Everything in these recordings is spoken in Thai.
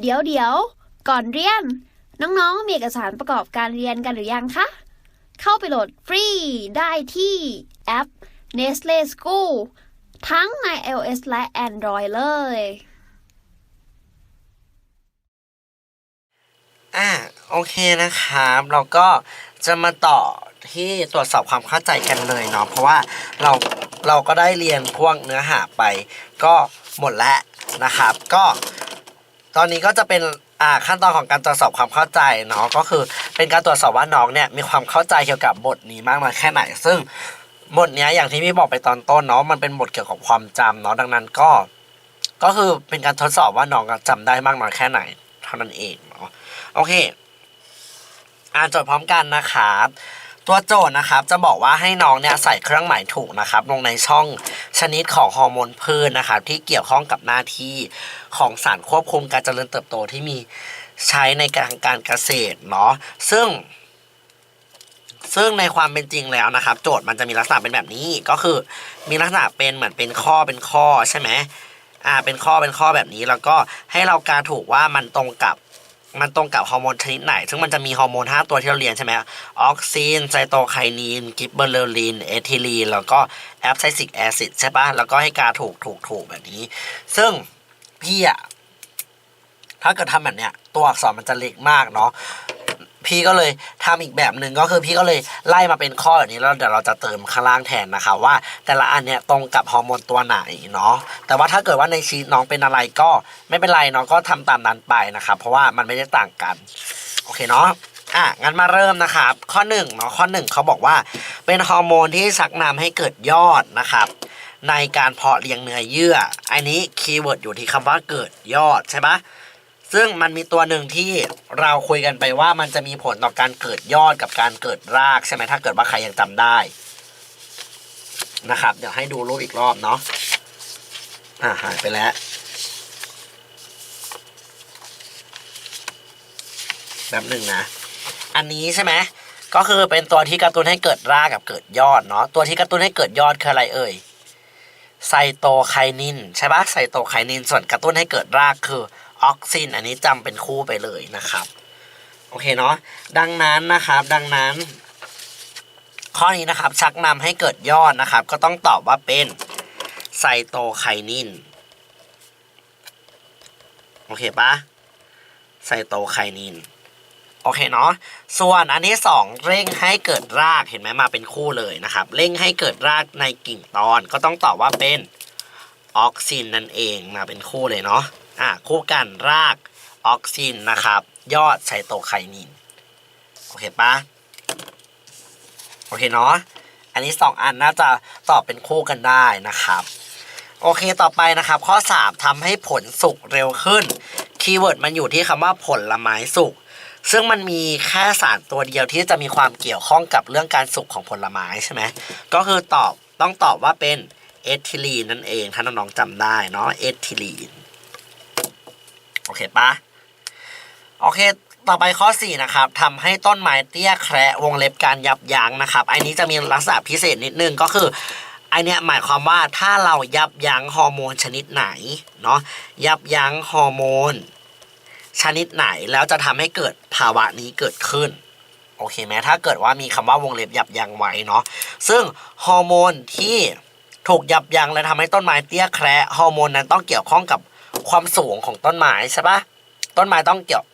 เดี๋ยวเดี๋ยว ก่อนเรียน น้องๆ มีเอกสารประกอบการเรียนกันหรือยังคะ เข้าไปโหลดฟรีได้ที่แอป Nestle School ทั้งใน iOS และ Android เลย อ่าโอเคนะครับ เราก็จะมาต่อที่ตรวจสอบความเข้าใจกันเลยเนาะเพราะว่าเราเราก็ได้เรียนพวกเนื้อหาไป ก็หมดแล้วนะครับ ก็ ตอนนี้ก็จะเป็นอ่าขั้นตอนของการตรวจสอบความเข้าใจเนาะก็คือเป็นการตรวจสอบว่าน้องเนี่ยมีความเข้าใจเกี่ยวกับบทนี้มากน้อยแค่ไหน ซึ่งบทเนี้ยอย่างที่พี่บอกไปตอนต้นเนาะมันเป็นบทเกี่ยวกับความจำเนาะดังนั้นก็ ก็คือเป็นการทดสอบว่าน้องจำได้มากน้อยแค่ไหน เท่านั้นเองเนาะโอเค อ่านโจทย์พร้อมกันนะครับ ตัวโจทย์นะครับจะบอกว่าให้น้องเนี่ยใส่เครื่องหมายถูกนะครับลงในช่องชนิดของฮอร์โมนพืชนะครับที่เกี่ยวข้องกับหน้าที่ของสารควบคุมการเจริญเติบโตที่มีใช้ในการการเกษตรเนาะซึ่ง ซึ่งในความเป็นจริงแล้วนะครับ โจทย์มันจะมีลักษณะเป็นแบบนี้ก็คือ มีลักษณะเป็นเหมือนเป็นข้อเป็นข้อใช่ไหมอ่าเป็นข้อเป็นข้อแบบนี้แล้วก็ให้เราการถูกว่ามันตรงกับ มันตรงกับฮอร์โมนชนิดไหน ซึ่งมันจะมีฮอร์โมน 5 ตัวที่เราเรียนใช่ไหมออกซิน ไซโตไคนีน กิบเบอร์เลริน เอทิลีน แล้วก็แอปไซซิกแอซิดใช่ปะแล้วก็ให้กาถูกถูกถูกแบบนี้ ซึ่งพี่อะถ้าเกิดทำแบบเนี้ย ตัวอักษรมันจะเล็กมากเนาะ พี่ก็เลยทำอีกแบบหนึ่งก็คือพี่ก็เลยไล่มาเป็นข้อแบบนี้แล้วเดี๋ยวเราจะเติมข้างล่างแทนนะคะ ว่า แต่ละอันเนี้ยตรงกับฮอร์โมนตัวไหนเนาะแต่ว่าถ้าเกิดว่าในชีตน้องเป็นอะไรก็ไม่เป็นไรเนาะก็ทำตามนั้นไปนะครับเพราะว่ามันไม่ได้ต่างกันโอเคเนาะอะงั้นมาเริ่มนะครับ ข้อหนึ่งเนาะข้อหนึ่งเขาบอกว่า เป็นฮอร์โมนที่ชักนำให้เกิดยอดนะครับ ในการเพาะเลี้ยงเนื้อเยื่อ อันนี้คีย์เวิร์ดอยู่ที่คำว่าเกิดยอดใช่ปะ ซึ่งมันมีตัวหนึ่งที่เราคุยกันไปว่ามันจะมีผลต่อการเกิดยอดกับการเกิดรากใช่ไหมถ้าเกิดว่าใครยังจำได้นะครับ เดี๋ยวให้ดูรูปอีกรอบเนาะอ่าหายไปแล้ว แบบหนึ่งนะ อันนี้ใช่ไหมก็คือเป็นตัวที่กระตุ้นให้เกิดรากกับเกิดยอดเนาะตัวที่กระตุ้นให้เกิดยอดคืออะไรเอ่ยไซโตไคนินใช่ปะไซโตไคนินส่วนกระตุ้นให้เกิดรากคือ ออกซิน อันนี้จำเป็นคู่ไปเลยนะครับ โอเคเนาะดังนั้นนะครับ ดังนั้น ข้อนี้นะครับ ชักนำให้เกิดยอดนะครับ ก็ต้องตอบว่าเป็นไซโตไคนินโอเคปะไซโตไคนินโอเคเนาะ ส่วนอันที่สองเร่งให้เกิดราก เห็นไหมมาเป็นคู่เลยนะครับ เร่งให้เกิดรากในกิ่งตอน ก็ต้องตอบว่าเป็นออกซินนั่นเองมาเป็นคู่เลยเนาะ อะคู่กันรากออกซินนะครับ ยอดไซโตไคนิน โอเคปะโอเคเนาะอันนี้สองอันน่าจะตอบเป็นคู่กันได้นะครับ โอเคต่อไปนะครับ ข้อ 3ทำให้ผลสุกเร็วขึ้นคีย์เวิร์ดมันอยู่ที่คำว่าผลไม้สุกซึ่งมันมีแค่สารตัวเดียวที่จะมีความเกี่ยวข้องกับเรื่องการสุกของผลไม้ใช่ไหมก็คือตอบต้องตอบว่าเป็นเอทิลีนนั่นเอง ถ้าน้องๆจำได้เนาะเอทิลีน เคปะโอเค ต่อไปข้อ 4 นะครับทำให้ต้นไม้เตี้ยแคระวงเล็บการยับยั้งนะครับอันนี้จะมีลักษณะพิเศษนิดนึงก็คืออันเนี้ยหมายความว่าถ้าเรายับยั้งฮอร์โมนชนิดไหนเนาะยับยั้งฮอร์โมนชนิดไหนแล้วจะทำให้เกิดภาวะนี้เกิดขึ้นโอเคไหมถ้าเกิดว่ามีคำว่าวงเล็บยับยั้งไว้เนาะซึ่งฮอร์โมนที่ถูกยับยั้งและทำให้ต้นไม้เตี้ยแคระฮอร์โมนนั้นต้องเกี่ยวข้องกับ ความสูงของต้นไม้ใช่ปะต้นไม้ต้องเกี่ยว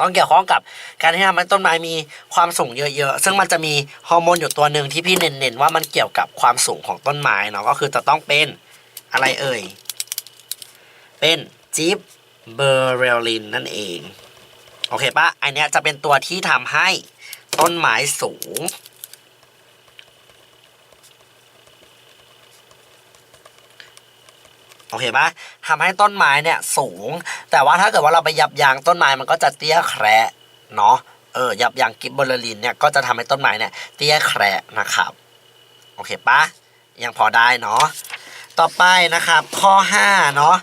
ต้องเกี่ยวข้องกับการที่ทำให้ต้นไม้มีความสูงเยอะๆ ซึ่งมันจะมีฮอร์โมนอยู่ตัวหนึ่งที่พี่เน้นๆว่ามันเกี่ยวกับความสูงของต้นไม้เนาะก็คือจะต้องเป็นอะไรเอ่ย เป็นจิบเบอร์เรลินนั่นเอง โอเคปะอันเนี้ยจะเป็นตัวที่ทำให้ต้นไม้สูงโอเคปะ ทำให้ต้นไม้เนี่ยสูง แต่ว่าถ้าเกิดว่าเราไปยับยั้งต้นไม้มันก็จะเตี้ยแคระเนาะเออยับยั้งกิบเบอร์ลินเนี่ยก็จะทำให้ต้นไม้เนี่ยเตี้ยแคระนะครับ โอเคปะยังพอได้เนาะต่อไปนะครับ ข้อ5เนาะ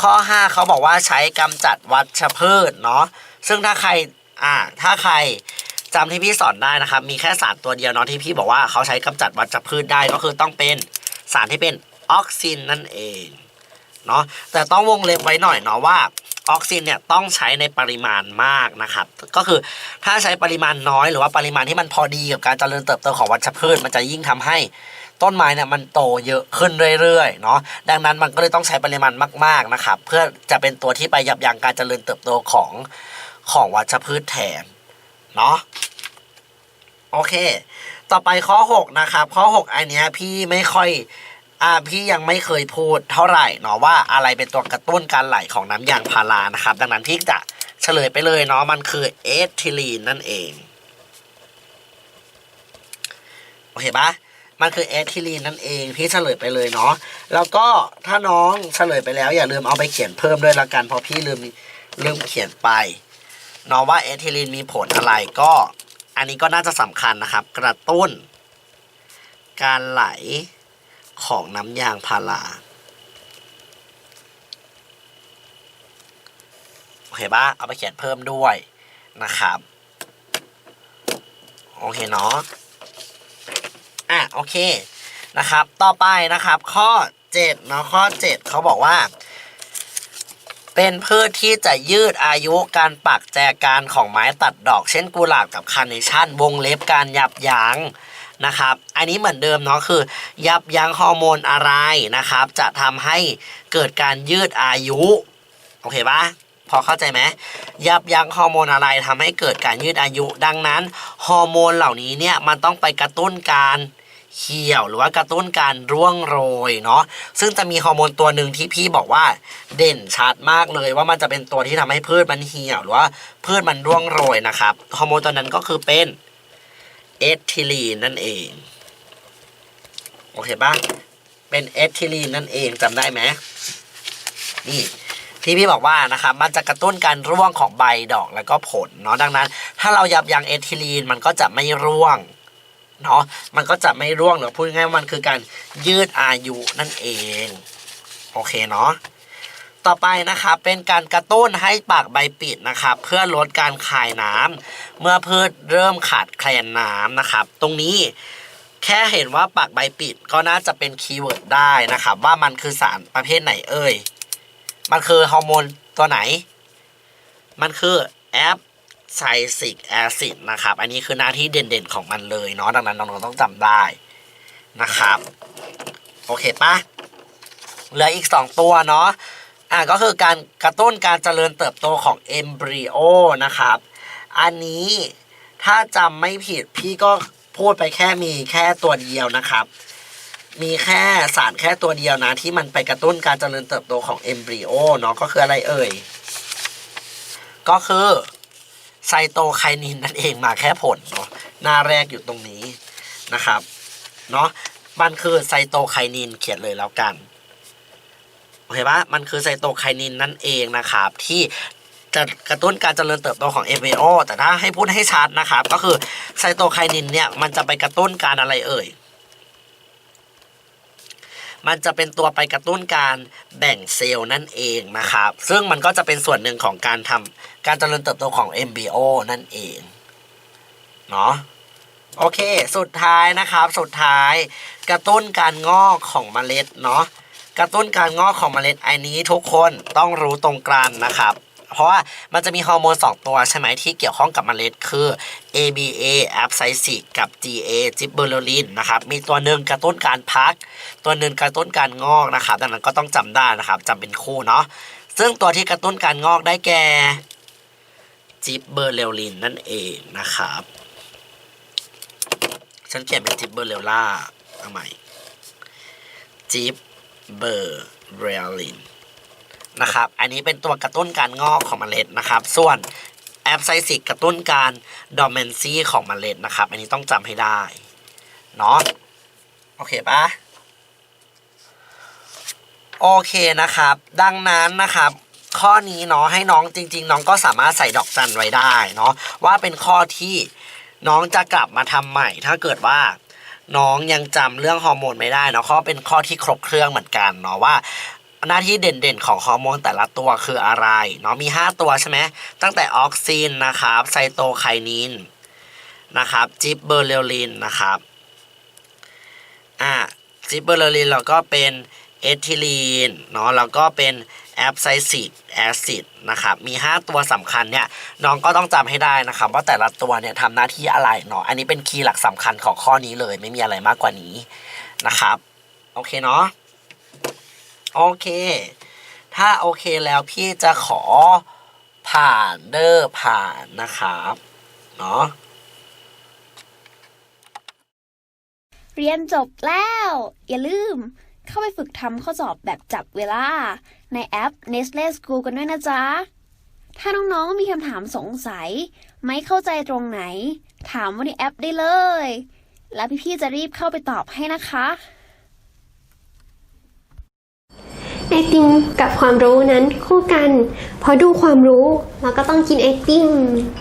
ข้อ 5เขาบอกว่าใช้กำจัดวัชพืชเนาะซึ่งถ้าใครอ่าถ้าใครจำที่พี่สอนได้นะครับ มีแค่สารตัวเดียวเนาะที่พี่บอกว่าเขาใช้กำจัดวัชพืชได้ก็คือต้องเป็นสารที่เป็นออกซินนั่นเอง เนาะแต่ต้องวงเล็บไว้หน่อยเนาะว่าออกซินเนี่ยต้องใช้ในปริมาณมากนะครับ ก็คือถ้าใช้ปริมาณน้อยหรือว่าปริมาณที่มันพอดีกับการเจริญเติบโตของวัชพืชมันจะยิ่งทำให้ต้นไม้เนี่ยมันโตเยอะขึ้นเรื่อยๆเนาะดังนั้นมันก็เลยต้องใช้ปริมาณมากๆนะครับ เพื่อจะเป็นตัวที่ไปยับยั้งการเจริญเติบโตของของวัชพืชแทนเนาะโอเค ต่อไปข้อ 6 นะครับ ข้อ 6 อันเนี้ยพี่ไม่ค่อย อ่าพี่ยังไม่เคยพูดเท่าไหร่เนาะว่าอะไรเป็นตัวกระตุ้นการไหลของน้ำยางพารานะครับ ดังนั้นพี่จะเฉลยไปเลยเนาะมันคือเอทิลีนนั่นเองโอเคปะมันคือเอทิลีนนั่นเองพี่เฉลยไปเลยเนาะแล้วก็ถ้าน้องเฉลยไปแล้วอย่าลืมเอาไปเขียนเพิ่มด้วยละกันเพราะพี่ลืมลืมเขียนไปเนาะว่าเอทิลีนมีผลอะไรก็ อันนี้ก็น่าจะสำคัญนะครับ กระตุ้น การไหล ของน้ำยางพาราโอเคปะเอาไปเขียนเพิ่มด้วยนะครับ โอเคเนาะอะโอเคนะครับ ต่อไปนะครับ ข้อ7เนาะข้อ 7 เขาบอกว่า เป็นพืชที่จะยืดอายุการปักแจกันของไม้ตัดดอก เช่นกุหลาบกับคาร์เนชั่น วงเล็บการยับยั้ง นะครับ อันนี้เหมือนเดิมเนาะคือ ยับยั้งฮอร์โมนอะไรนะครับ จะทำให้เกิดการยืดอายุ โอเคปะพอเข้าใจไหมยับยั้งฮอร์โมนอะไรทำให้เกิดการยืดอายุ ดังนั้นฮอร์โมนเหล่านี้เนี่ยมันต้องไปกระตุ้นการเหี่ยวหรือว่ากระตุ้นการร่วงโรยเนาะซึ่งจะมีฮอร์โมนตัวหนึ่งที่พี่บอกว่าเด่นชัดมากเลยว่ามันจะเป็นตัวที่ทำให้พืชมันเหี่ยวหรือว่าพืชมันร่วงโรยนะครับฮอร์โมนตัวนั้นก็คือเป็น เอทิลีนนั่นเอง โอเคปะเป็นเอทิลีนนั่นเองจำได้ไหมนี่ที่พี่บอกว่านะครับมันจะกระตุ้นการร่วงของใบดอกแล้วก็ผลเนาะดังนั้น ถ้าเรายับยั้งเอทิลีนมันก็จะไม่ร่วงเนาะมันก็จะไม่ร่วงหรือพูดง่ายๆมันคือการยืดอายุนั่นเอง โอเคเนาะ ต่อไปนะครับเป็นการกระตุ้นให้ปากใบปิดนะครับ เพื่อลดการคายน้ำเมื่อพืชเริ่มขาดแคลนน้ำนะครับ ตรงนี้แค่เห็นว่าปากใบปิดก็น่าจะเป็นคีย์เวิร์ดได้นะครับ ว่ามันคือสารประเภทไหนเอ่ย มันคือฮอร์โมนตัวไหน มันคือแอปไซซิกแอซิดนะครับ อันนี้คือหน้าที่เด่นๆของมันเลยเนาะดังนั้นน้องๆต้องจำได้นะครับ โอเคปะเหลืออีก 2 ตัวเนาะ อะก็คือการกระตุ้นการเจริญเติบโตของเอมบริโอนะครับ อันนี้ถ้าจำไม่ผิดพี่ก็พูดไปแค่มีแค่ตัวเดียวนะครับ มีแค่สารแค่ตัวเดียวนะ ที่มันไปกระตุ้นการเจริญเติบโตของเอมบริโอเนาะก็คืออะไรเอ่ย ก็คือไซโตไคนินนั่นเองมาแค่ผลเนาะหน้าแรกอยู่ตรงนี้นะครับเนาะมันคือไซโตไคนินเขียนเลยแล้วกัน โอเคปะมันคือไซโตไคนินนั่นเองนะครับที่จะกระตุ้นการเจริญเติบโตของ MBO แต่ถ้าให้พูดให้ชัดนะครับ ก็คือไซโตไคนินเนี่ยมันจะไปกระตุ้นการอะไรเอ่ย มันจะเป็นตัวไปกระตุ้นการแบ่งเซลล์นั่นเองนะครับ ซึ่งมันก็จะเป็นส่วนหนึ่งของการทำการเจริญเติบโตของ MBO นั่นเองเนาะโอเค สุดท้ายนะครับ สุดท้ายกระตุ้นการงอกของเมล็ดเนาะ กระตุ้นการงอกของเมล็ดอันนี้ทุกคนต้องรู้ตรงกลางนะครับ เพราะว่ามันจะมีฮอร์โมน 2 ตัวใช่ไหมที่เกี่ยวข้องกับเมล็ดคือ ABA a b s i s i กับ GA g i b b e r e l i n นะครับมีตัวหนึ่งกระตุ้นการพัก ตัวหนึ่งกระตุ้นการงอกนะครับดังนั้นก็ต้องจำได้นะครับจำเป็นคู่เนาะซึ่งตัวที่กระตุ้นการงอกได้แก่ g i b b e r e l i n นั่นเองนะครับ ฉันเขียนเป็น g i b b e r e l l a เอาใหม่ g i b b e r e l i n นะครับ อันนี้เป็นตัวกระตุ้นการงอกของเมล็ดนะครับ ส่วนแอปไซซิกกระตุ้นการดอมเมนซีของเมล็ดนะครับ อันนี้ต้องจำให้ได้เนาะโอเคปะโอเคนะครับ ดังนั้นนะครับข้อนี้เนาะให้น้องจริง ๆ น้องก็สามารถใส่ดอกจันไว้ได้เนาะว่าเป็นข้อที่น้องจะกลับมาทำใหม่ ถ้าเกิดว่า น้องยังจำเรื่องฮอร์โมนไม่ได้เนาะข้อเป็นข้อที่ครบเครื่องเหมือนกันเนาะว่าหน้าที่เด่นๆ ของฮอร์โมนแต่ละตัวคืออะไรเนาะมี 5 ตัวใช่ไหมตั้งแต่ออกซินนะครับไซโตไคนินนะครับจิบเบอร์เลลินนะครับอ่าจิบเบอร์เลลินเราก็เป็นเอทิลีนเนาะแล้วก็เป็น แอปไซซิกแอซิดนะครับมี 5 ตัวสำคัญเนี่ยน้องก็ต้องจำให้ได้นะครับว่าแต่ละตัวเนี่ยทำหน้าที่อะไรเนาะอันนี้เป็นคีย์หลักสำคัญของข้อนี้เลย ไม่มีอะไรมากกว่านี้นะครับโอเคเนาะโอเค ถ้าโอเคแล้วพี่จะขอผ่านเดอร์ผ่านนะครับเนาะเรียนจบแล้ว อย่าลืมเข้าไปฝึกทำข้อสอบแบบจับเวลา ในแอป Nestle School กันด้วยนะจ๊ะ ถ้าน้องๆมีคำถามสงสัย ไม่เข้าใจตรงไหน ถามว่าในแอปได้เลย แล้วพี่ๆจะรีบเข้าไปตอบให้นะคะไอติมกับความรู้นั้นคู่กัน พอดูความรู้เราก็ต้องกินไอติม